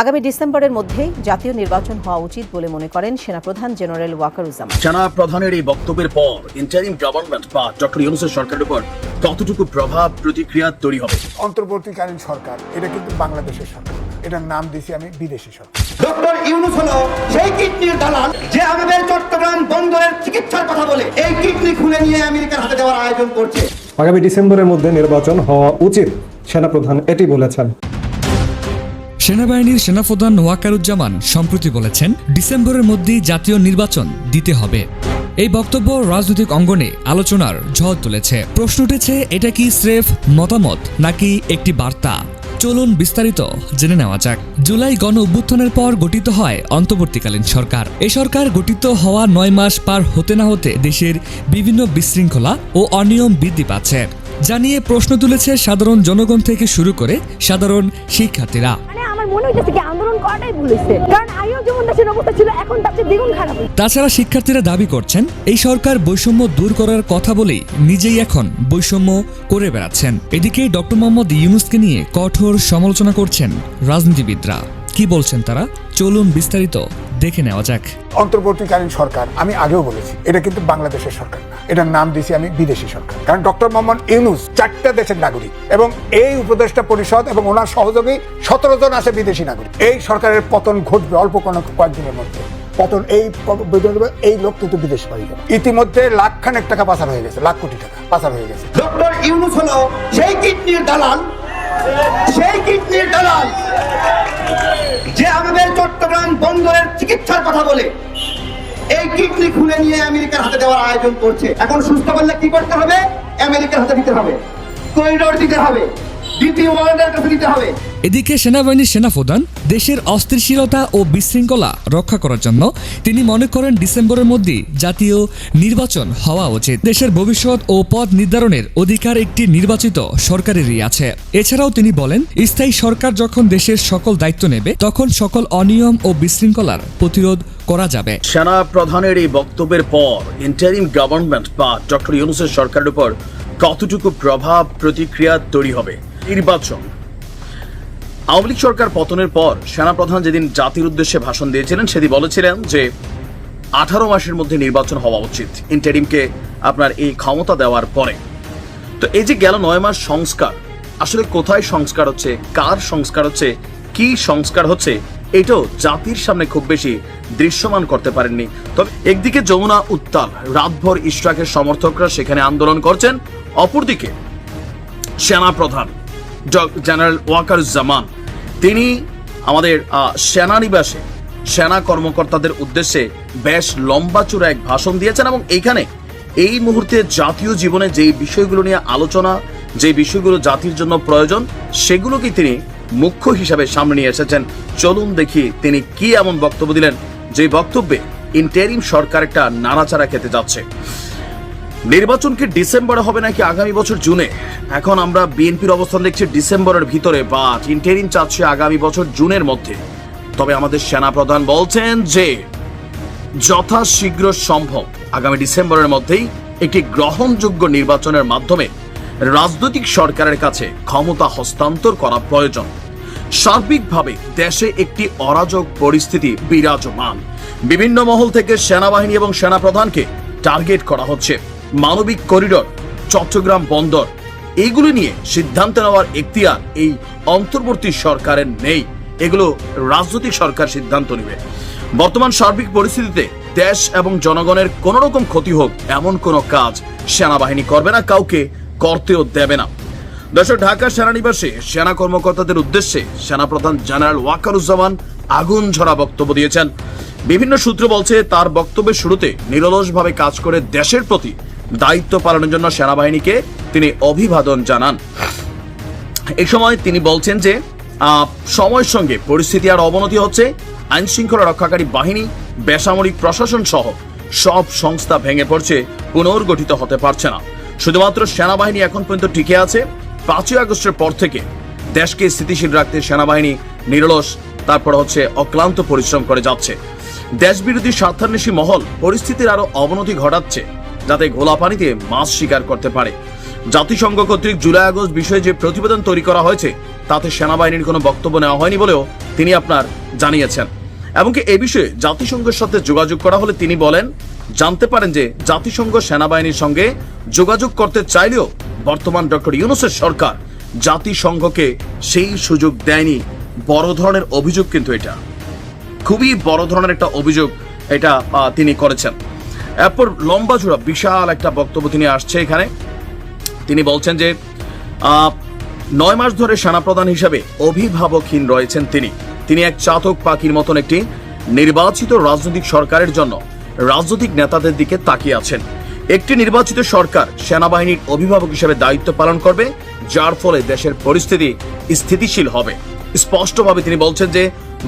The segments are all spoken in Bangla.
আগামী ডিসেম্বরের মধ্যেই জাতীয় নির্বাচন হওয়া উচিত বলে মনে করেন সেনাপ্রধান জেনারেল ওয়াকারুজ্জামান সেনা প্রধানের এই বক্তব্যের পর ইন্টারিম গভর্নমেন্ট বা ডক্টর ইউনুসের সরকারের উপর কতটুকু প্রভাব প্রতিক্রিয়া তৈরি হবে? অন্তর্বর্তীকালীন সরকার এটা কিন্তু বাংলাদেশের সরকার। এটার নাম দিয়েছি আমি বিদেশি সরকার। ডক্টর ইউনুস হলো সেই কিডনির দালাল যে আমাদের চট্টগ্রাম বন্দরের চিকিৎসার কথা বলে। এই কিডনি খুলে নিয়ে আমেরিকার হাতে দেওয়ার আয়োজন করছে। আগামী ডিসেম্বরের মধ্যে নির্বাচন হওয়া উচিত সেনাপ্রধান এটি বলেছেন। সেনাবাহিনীর সেনাপ্রধান ওয়াকারুজ্জামান সম্প্রতি বলেছেন, ডিসেম্বরের মধ্যেই জাতীয় নির্বাচন দিতে হবে। এই বক্তব্য রাজনৈতিক অঙ্গনে আলোচনার ঝড় তুলেছে। প্রশ্ন উঠেছে, এটা কি স্রেফ মতামত নাকি একটি বার্তা? চলুন বিস্তারিত জেনে নেওয়া যাক। জুলাই গণ অভ্যুত্থানের পর গঠিত হয় অন্তর্বর্তীকালীন সরকার। এই সরকার গঠিত হওয়া নয় মাস পার হতে না হতে দেশের বিভিন্ন বিশৃঙ্খলা ও অনিয়ম বৃদ্ধি পাচ্ছে। জানিয়ে প্রশ্ন তুলেছে সাধারণ জনগণ থেকে শুরু করে সাধারণ শিক্ষার্থীরা। তাছাড়া শিক্ষার্থীরা দাবি করছেন, এই সরকার বৈষম্য দূর করার কথা বলেই নিজেই এখন বৈষম্য করে বেড়াচ্ছেন। এদিকে ডক্টর মোহাম্মদ ইউনুসকে নিয়ে কঠোর সমালোচনা করছেন রাজনীতিবিদরা। কি বলছেন তারা? চলুন বিস্তারিত দেখে নেওয়া যাক। অন্তর্বর্তীকালীন সরকার আমি আগেও বলেছি এটা কিন্তু বাংলাদেশের সরকার না। এটার নাম দিয়েছি আমি বিদেশি সরকার। কারণ ডক্টর মোহাম্মদ ইউনুস চারটা দেশের নাগরিক এবং এই উপদেষ্টা পরিষদ এবং ওনার সহযোগী সতেরো জন আছে বিদেশি নাগরিক। এই সরকারের পতন ঘটবে অল্প কোনো কয়েকদিনের মধ্যে। পতন এই এই লোক কিন্তু বিদেশ পাড়ি যাবে। ইতিমধ্যে লাখ খানেক টাকা পাচার হয়ে গেছে লাখ কোটি টাকা পাচার হয়ে গেছে। ডক্টর ইউনুস হলো সেই কিডনির দালাল সেই কিডনির দালাল যে আমাদের চট্টগ্রাম বন্দরের চিকিৎসার কথা বলে, এই কিডনি খুলে নিয়ে আমেরিকার হাতে দেওয়ার আয়োজন করছে। এখন সুস্থ করলে কি করতে হবে? আমেরিকার হাতে দিতে হবে। করিডোর দিতে হবে। দ্বিতীয় ওয়ার্ল্ডের কাছে দিতে হবে। এদিকে সেনাবাহিনীর সেনাপ্রধান দেশের অস্থিরশীলতা ও বিশৃঙ্খলা রক্ষা করার জন্য তিনি মনে করেন ডিসেম্বরের মধ্যেই জাতীয় নির্বাচন হওয়া উচিত। দেশের ভবিষ্যৎ ও পথ নির্ধারণের অধিকার একটি নির্বাচিত সরকারেরই আছে। এছাড়াও তিনি বলেন স্থায়ী সরকার যখন দেশের সকল দায়িত্ব নেবে তখন সকল অনিয়ম ও বিশৃঙ্খলার প্রতিরোধ করা যাবে। সেনা প্রধানের এই বক্তব্যের পর ইন্টারিম গভর্নমেন্ট বা ডক্টর ইউনুসের সরকারের উপর কতটুকু প্রভাব প্রতিক্রিয়া তৈরি হবে? নির্বাচন। আওয়ামী লীগ সরকার পতনের পর সেনাপ্রধান যেদিন জাতির উদ্দেশ্যে ভাষণ দিয়েছিলেন, সেদিন বলেছিলেন যে আঠারো মাসের মধ্যে নির্বাচন হওয়া উচিত। ইন্টারিমকে আপনার এই ক্ষমতা দেওয়ার পরে। তো এই যে গেল নয় মাস সংস্কার, আসলে কোথায় সংস্কার হচ্ছে, কার সংস্কার হচ্ছে, কি সংস্কার হচ্ছে, এটাও জাতির সামনে খুব বেশি দৃশ্যমান করতে পারেননি। তবে একদিকে যমুনা উত্তাল, রাতভর ইশরাকের সমর্থকরা সেখানে আন্দোলন করছেন, অপরদিকে সেনা প্রধান ড- জেনারেল ওয়াকারুজ্জামান। তিনি আমাদের সেনানিবাসে, সেনা কর্মকর্তাদের উদ্দেশ্যে বেশ লম্বা চূড়া এক ভাষণ দিয়েছেন এবং এইখানে এই মুহূর্তে জাতীয় জীবনে যে বিষয়গুলো নিয়ে আলোচনা, যে বিষয়গুলো জাতির জন্য প্রয়োজন সেগুলোকে তিনি মুখ্য হিসাবে সামনে নিয়ে এসেছেন। চলুন দেখি তিনি কি এমন বক্তব্য দিলেন, যে বক্তব্যে ইন্টারিম সরকার একটা নাড়াচাড়া খেতে যাচ্ছে। নির্বাচন কি ডিসেম্বরে হবে নাকি আগামী বছর জুনে? এখন আমরা বিএনপির অবস্থান দেখছি ডিসেম্বরের ভিতরে বা ইন্টারিম চাচ্ছে আগামী বছর জুনের মধ্যে। তবে আমাদের সেনাপ্রধান বলছেন যে, যথাশীঘ্র সম্ভব আগামী ডিসেম্বরের মধ্যেই একটি গ্রহণযোগ্য নির্বাচনের মাধ্যমে রাজনৈতিক সরকারের কাছে ক্ষমতা হস্তান্তর করা প্রয়োজন। সার্বিকভাবে দেশে একটি অরাজক পরিস্থিতি বিরাজমান। বিভিন্ন মহল থেকে সেনাবাহিনী এবং সেনাপ্রধানকে টার্গেট করা হচ্ছে। মানবিক করিডোর, চট্টগ্রাম বন্দর এইগুলো নিয়ে সিদ্ধান্ত নেওয়ার এখতিয়ার এই অন্তর্বর্তী সরকারের নেই। এগুলো রাজনৈতিক সরকার সিদ্ধান্ত নেবে। বর্তমান সার্বিক পরিস্থিতিতে দেশ এবং জনগণের কোন রকম ক্ষতি হোক এমন কোনো কাজ সেনাবাহিনী করবে না, কাউকে করতেও দেবে না। দর্শক, ঢাকা সেনানিবাসে সেনা কর্মকর্তাদের উদ্দেশ্যে সেনাপ্রধান জেনারেল ওয়াকারুজ্জামান আগুন ঝরা বক্তব্য দিয়েছেন। বিভিন্ন সূত্র বলছে, তার বক্তব্যের শুরুতে নিরলসভাবে কাজ করে দেশের প্রতি দায়িত্ব পালনের জন্য সেনাবাহিনীকে তিনি অভিবাদন জানান। এই সময় তিনি বলছেন যে সময়ের সঙ্গে পরিস্থিতি আর অবনতি হচ্ছে আইন শৃঙ্খলা রক্ষাকারী বাহিনী, বেসামরিক প্রশাসন সহ সব সংস্থা ভেঙে পড়ছে, পুনর্গঠিত হতে পারছে না। শুধুমাত্র সেনাবাহিনী এখন পর্যন্ত টিকে আছে। পাঁচই আগস্টের পর থেকে দেশকে স্থিতিশীল রাখতে সেনাবাহিনী নিরলস তারপর হচ্ছে অক্লান্ত পরিশ্রম করে যাচ্ছে। দেশবিরোধী স্বার্থান্বেষী মহল পরিস্থিতির আরও অবনতি ঘটাচ্ছে, যাতে ঘোলা পানিতে মাছ শিকার করতে পারে। জাতিসংঘ কর্তৃক জুলাই আগস্ট বিষয়ে যে প্রতিবেদন তৈরি করা হয়েছে, তাতে সেনাবাহিনীর কোনো বক্তব্য নেওয়া হয়নি বলেও তিনি আপনার জানিয়েছেন। এমনকি এ বিষয়ে জাতিসংঘের সাথে যোগাযোগ করা হলে তিনি বলেন, জানতে পারেন যে জাতিসংঘ সেনাবাহিনীর সঙ্গে যোগাযোগ করতে চাইলেও বর্তমান ডক্টর ইউনুসের সরকার জাতিসংঘকে সেই সুযোগ দেয়নি বড় ধরনের অভিযোগ কিন্তু এটা। খুবই বড় ধরনের একটা অভিযোগ এটা তিনি করেছেন। এরপর লম্বা জোড়া বিশাল একটা বক্তব্য তিনি আসছে এখানে। তিনি বলছেন যে নয় মাস ধরে সেনাপ্রধান হিসাবে অভিভাবকহীন রয়েছেন তিনি। তিনি এক চাতক পাখির মতন একটি নির্বাচিত রাজনৈতিক সরকারের জন্য রাজনৈতিক নেতাদের দিকে তাকিয়ে আছেন। একটি নির্বাচিত সরকার সেনাবাহিনীর অভিভাবক হিসেবে দায়িত্ব পালন করবে, যার ফলে দেশের পরিস্থিতি স্থিতিশীল হবে। স্পষ্টভাবে তিনি বলছেন যে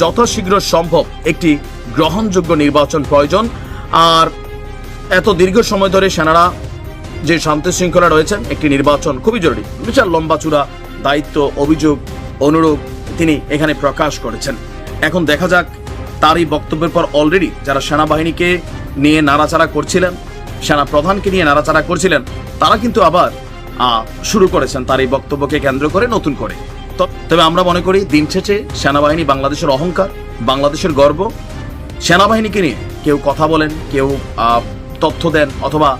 যথাশীঘ্র সম্ভব একটি গ্রহণযোগ্য নির্বাচন প্রয়োজন। আর এত দীর্ঘ সময় ধরে সেনারা যে শান্তি শৃঙ্খলা রয়েছেন, একটি নির্বাচন খুবই জরুরি। বিশাল লম্বা চূড়া দায়িত্ব, অভিযোগ, অনুরোধ তিনি এখানে প্রকাশ করেছেন। এখন দেখা যাক তার এই বক্তব্যের পর অলরেডি যারা সেনাবাহিনীকে নিয়ে নাড়াচাড়া করছিলেন সেনা প্রধানকে নিয়ে নাড়াচাড়া করছিলেন, তারা কিন্তু আবার শুরু করেছেন তার এই বক্তব্যকে কেন্দ্র করে নতুন করে। তবে আমরা মনে করি দিন শেষে সেনাবাহিনী বাংলাদেশের অহংকার, বাংলাদেশের গর্ব। সেনাবাহিনীকে নিয়ে কেউ কথা বলেন, কেউ তথ্য দেন অথবা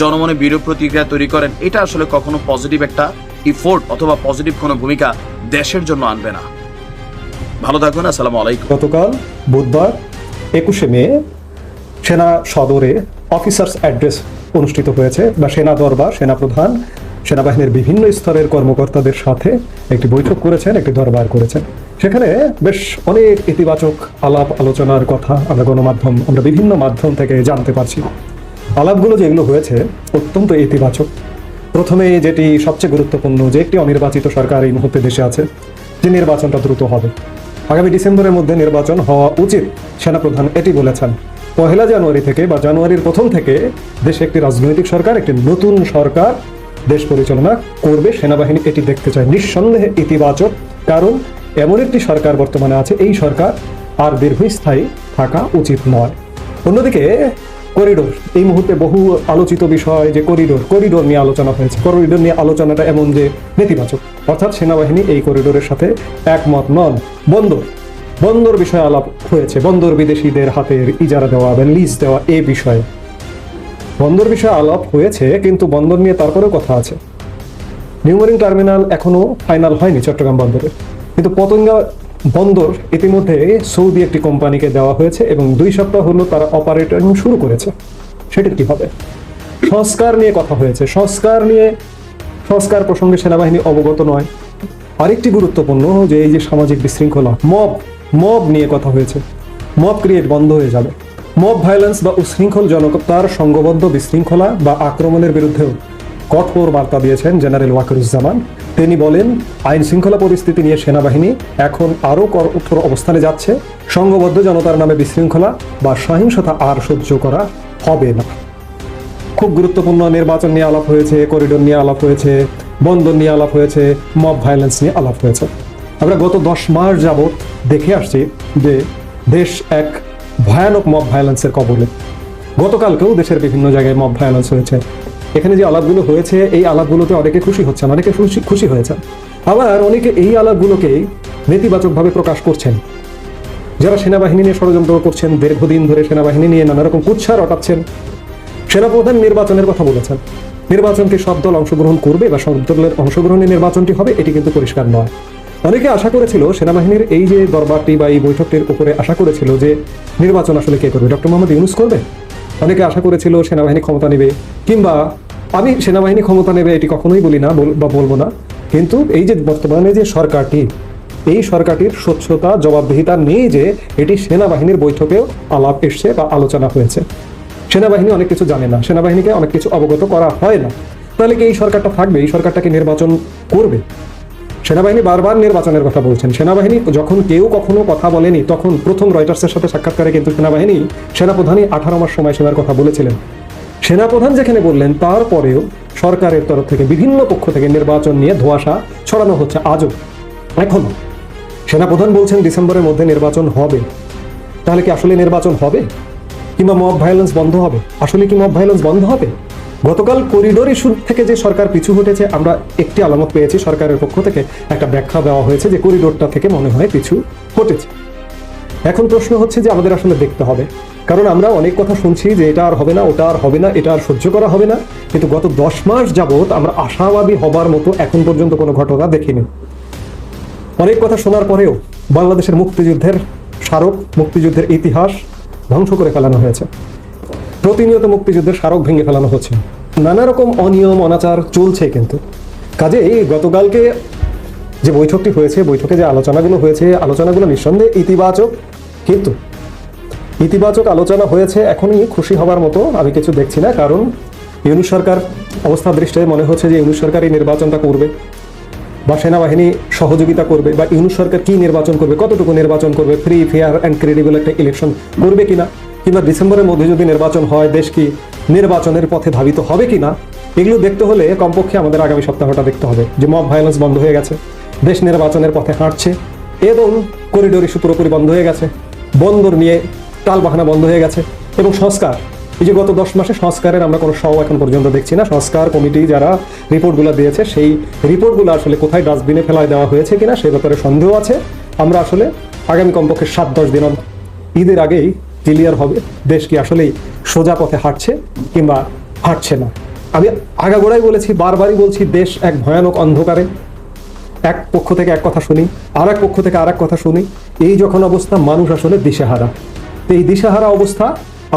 জনমনে বিরূপ প্রতিক্রিয়া তৈরি করেন, এটা আসলে কখনো পজিটিভ একটা ইফোর্ট অথবা পজিটিভ কোনো ভূমিকা দেশের জন্য আনবে না। ভালো থাকুন, আসসালামু আলাইকুম। গতকাল বুধবার একুশে মে সেনা সদরে অফিসার্স অ্যাড্রেস অনুষ্ঠিত হয়েছে বা সেনা দরবার সেনাপ্রধান সেনাবাহিনীর বিভিন্ন স্তরের কর্মকর্তাদের সাথে একটি বৈঠক করেছেন, একটি দরবার করেছেন। সেখানে বেশ অনেক ইতিবাচক আলাপ আলোচনার কথা আমরা গণমাধ্যম, আমরা বিভিন্ন মাধ্যম থেকে জানতে পারছি। আলাপগুলো যেগুলো হয়েছে অত্যন্ত ইতিবাচক। প্রথমে যেটি সবচেয়ে গুরুত্বপূর্ণ যে একটি অনির্বাচিত সরকার এই মুহূর্তে দেশে আছে, যে নির্বাচনটা দ্রুত হবে। আগামী ডিসেম্বরের মধ্যে নির্বাচন হওয়া উচিত, সেনাপ্রধান এটি বলেছেন। পহেলা জানুয়ারি থেকে বা জানুয়ারির প্রথম থেকে দেশে একটি রাজনৈতিক সরকার, একটি নতুন সরকার দেশ পরিচালনা করবে সেনাবাহিনী এটি দেখতে চায়। নিঃসন্দেহে ইতিবাচক, কারণ এমন একটি সরকার বর্তমানে আছে, এই সরকার আর দীর্ঘস্থায়ী থাকা উচিত নয়। অন্যদিকে, করিডোর, এই মুহূর্তে বহু আলোচিত বিষয় যে করিডোর করিডোর নিয়ে আলোচনা হয়েছে। করিডোর নিয়ে আলোচনাটা এমন যে নেতিবাচক। অর্থাৎ সেনাবাহিনী এই করিডোরের সাথে একমত নন। বন্দর বন্দর বিষয়ে আলাপ হয়েছে। বন্দর বিদেশিদের হাতের ইজারা দেওয়া বা লিজ দেওয়া এ বিষয়ে। বন্দর বিষয়ে আলাপ হয়েছে, কিন্তু বন্দর নিয়ে তারপরেও কথা আছে। নিউমারিং টার্মিনাল এখনও ফাইনাল হয়নি চট্টগ্রাম বন্দরে। কিন্তু পতঙ্গা বন্দর ইতিমধ্যে সৌদি একটি কোম্পানিকে দেওয়া হয়েছে এবং দুই সপ্তাহ হলো তারা অপারেটরিং শুরু করেছে। সেটির কি হবে? সংস্কার নিয়ে কথা হয়েছে। সংস্কার নিয়ে, সংস্কার প্রসঙ্গে সেনাবাহিনী অবগত নয়। আরেকটি গুরুত্বপূর্ণ যে এই যে সামাজিক বিশৃঙ্খলা, মব মব নিয়ে কথা হয়েছে। মব ক্রিয়েট বন্ধ হয়ে যাবে। মব ভায়োলেন্স বা উশৃঙ্খল জনতার সংঘবদ্ধ বিশৃঙ্খলা বা আক্রমণের বিরুদ্ধেও কঠোর বার্তা দিয়েছেন জেনারেল ওয়াকিরুজ্জামান। তিনি বলেন আইন শৃঙ্খলা পরিস্থিতি নিয়ে সেনাবাহিনী এখন আরও কঠোর অবস্থানে যাচ্ছে। সংঘবদ্ধ জনতার নামে বিশৃঙ্খলা বা সহিংসতা আর সহ্য করা হবে না। খুব গুরুত্বপূর্ণ নির্বাচন নিয়ে আলাপ হয়েছে, করিডোর নিয়ে আলাপ হয়েছে, বন্দর নিয়ে আলাপ হয়েছে, মব ভায়োলেন্স নিয়ে আলাপ হয়েছে। আমরা গত দশ মাস যাবৎ দেখে আসছি যে দেশ এক ভয়ানক মব ভায়োলেন্সের কবলে। গতকালকেও দেশের বিভিন্ন জায়গায় মব ভায়োলেন্স হয়েছে। এখানে যে আলাপগুলো হয়েছে, এই আলাপগুলোতে অনেকে খুশি হচ্ছেন, অনেকে খুশি খুশি হয়েছেন। আবার অনেকে এই আলাপগুলোকে নেতিবাচকভাবে প্রকাশ করছেন। যারা সেনাবাহিনী নিয়ে ষড়যন্ত্র করছেন, দীর্ঘদিন ধরে সেনাবাহিনী নিয়ে নানা রকম কুৎসা রটাচ্ছেন, সেনাপ্রধান নির্বাচনের কথা বলেছেন। নির্বাচনটি সব দল অংশগ্রহণ করবে বা সব দলের অংশগ্রহণে নির্বাচনটি হবে, এটি কিন্তু পরিষ্কার নয়। অনেকে আশা করেছিল সেনাবাহিনীর এই যে দরবারটি বা এই বৈঠকটির উপরে আশা করেছিল যে নির্বাচন আসলে কে করবে? ডক্টর মোহাম্মদ ইউনুস করবে? অনেকে আশা করেছিল সেনাবাহিনী ক্ষমতা নেবে, কিংবা আমি সেনাবাহিনী ক্ষমতা নেবে এটি কখনোই বলি না বা বলব না। কিন্তু এই যে বর্তমানে যে সরকারটি, এই সরকারটির স্বচ্ছতা, জবাবদিহিতা নেই যে এটি সেনাবাহিনীর বৈঠকেও আলাপ এসছে বা আলোচনা হয়েছে। সেনাবাহিনী অনেক কিছু জানে না, সেনাবাহিনীকে অনেক কিছু অবগত করা হয় না। তাহলে কি এই সরকারটা থাকবে? এই সরকারটাকে নির্বাচন করবে? সেনাবাহিনী বারবার নির্বাচনের কথা বলছেন। সেনাবাহিনী যখন কেউ কখনো কথা বলেনি, তখন প্রথম রয়টার্সের সাথে সাক্ষাৎকারে কিন্তু সেনাবাহিনী সেনাপ্রধানই আঠারো মাস সময় সময়সীমার কথা বলেছিলেন। সেনাপ্রধান যেখানে বললেন, তারপরেও সরকারের তরফ থেকে বিভিন্ন পক্ষ থেকে নির্বাচন নিয়ে ধোঁয়াশা ছড়ানো হচ্ছে আজও। এখন সেনাপ্রধান বলছেন, ডিসেম্বরের মধ্যে নির্বাচন হবে। তাহলে কি আসলে নির্বাচন হবে? কিংবা মব ভায়োলেন্স বন্ধ হবে? আসলে কি মব ভায়োলেন্স বন্ধ হবে? গতকাল করিডোর ইস্যু থেকে যে সরকার পিছু হটেছে, আমরা একটি আলামত পেয়েছি সরকারের পক্ষ থেকে। একটা ব্যাখ্যা দেওয়া হয়েছে যে করিডোরটা থেকে মনে হয় পিছু হটেছে। এখন প্রশ্ন হচ্ছে যে আমাদের আসলে দেখতে হবে। কারণ আমরা অনেক কথা শুনছি যে এটা আর হবে না, ওটা আর হবে না, এটা আর সহ্য করা হবে না। কিন্তু গত দশ মাস যাবত আমরা আশাবাদী হবার মতো এখন পর্যন্ত কোনো ঘটনা দেখিনি। অনেক কথা শোনার পরেও বাংলাদেশের মুক্তিযুদ্ধের স্মারক, মুক্তিযুদ্ধের ইতিহাস ধ্বংস করে ফেলানো হয়েছে। প্রতিনিয়ত মুক্তিযুদ্ধের স্মারক ভেঙে ফেলানো হচ্ছে। নানা রকম অনিয়ম, অনাচার চলছে কিন্তু। কাজে গতকালকে যে বৈঠকটি হয়েছে, বৈঠকে যে আলোচনাগুলো হয়েছে, আলোচনাগুলো নিঃসন্দেহে ইতিবাচক। কিন্তু ইতিবাচক আলোচনা হয়েছে, এখনই খুশি হবার মতো আমি কিছু দেখছি না, কারণ ইউনুস সরকার অবস্থা দৃষ্টিতে মনে হচ্ছে যে ইউনুস সরকার এই নির্বাচনটা করবে বা সেনাবাহিনী সহযোগিতা করবে বা ইউনুস সরকার কি নির্বাচন করবে, কতটুকু নির্বাচন করবে ফ্রি ফেয়ার অ্যান্ড ক্রেডিবল একটা ইলেকশন করবে কিনা। কিংবা ডিসেম্বরের মধ্যে যদি নির্বাচন হয়, দেশ কি নির্বাচনের পথে ধাবিত হবে কিনা, এগুলো দেখতে হলে কমপক্ষে আমাদের আগামী সপ্তাহটা দেখতে হবে যে মব ভায়োলেন্স বন্ধ হয়ে গেছে, দেশ নির্বাচনের পথে হাঁটছে, এবং করিডোর ইস্যু পুরোপুরি বন্ধ হয়ে গেছে, বন্দর নিয়ে টালবাহানা বন্ধ হয়ে গেছে, এবং সংস্কার, এই যে গত দশ মাসে সংস্কারের আমরা কোনো সহ এখন পর্যন্ত দেখছি না। সংস্কার কমিটি যারা রিপোর্টগুলো দিয়েছে, সেই রিপোর্টগুলো আসলে কোথায় ডাস্টবিনে ফেলায় দেওয়া হয়েছে কিনা, সে ব্যাপারে সন্দেহ আছে। আমরা আসলে আগামী কমপক্ষে সাত দশ দিন ঈদের আগেই ক্লিয়ার হবে। দেশ কি আসলেই সোজা পথে হাঁটছে কিংবা হাঁটছে না? আমি আগাগোড়াই বলেছি, বারবারই বলছি, দেশ এক ভয়ানক অন্ধকারে। এক পক্ষ থেকে এক কথা শুনি আর এক পক্ষ থেকে আর এক কথা শুনি। এই যখন অবস্থা, মানুষ আসলে দিশেহারা। তো এই দিশেহারা অবস্থা,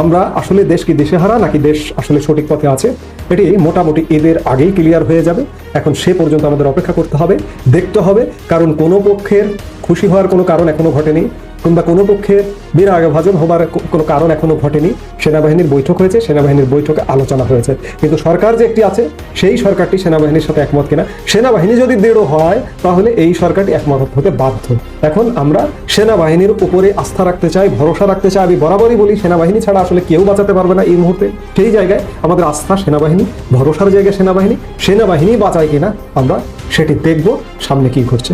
আমরা আসলে দেশ কি দিশেহারা নাকি দেশ আসলে সঠিক পথে আছে? এটি মোটামুটি এদের আগেই ক্লিয়ার হয়ে যাবে। এখন সে পর্যন্ত আমাদের অপেক্ষা করতে হবে, দেখতে হবে, কারণ কোনো পক্ষের খুশি হওয়ার কোনো কারণ এখনও ঘটেনি। কিংবা কোনো পক্ষের বিরাগভাজন হবার কো- কোনো কারণ এখনও ঘটেনি। সেনাবাহিনীর বৈঠক হয়েছে, সেনাবাহিনীর বৈঠকে আলোচনা হয়েছে। কিন্তু সরকার যে একটি আছে, সেই সরকারটি সেনাবাহিনীর সাথে একমত কিনা? সেনাবাহিনী যদি দৃঢ় হয়, তাহলে এই সরকারটি একমত হতে বাধ্য। এখন আমরা সেনাবাহিনীর উপরে আস্থা রাখতে চাই, ভরসা রাখতে চাই, আমি বরাবরই বলি, সেনাবাহিনী ছাড়া আসলে কেউ বাঁচাতে পারবে না এই মুহূর্তে। সেই জায়গায় আমাদের আস্থা সেনাবাহিনী, ভরসার জায়গায় সেনাবাহিনী সেনাবাহিনী বাঁচায় কিনা আমরা সেটি দেখব, সামনে কি ঘটছে।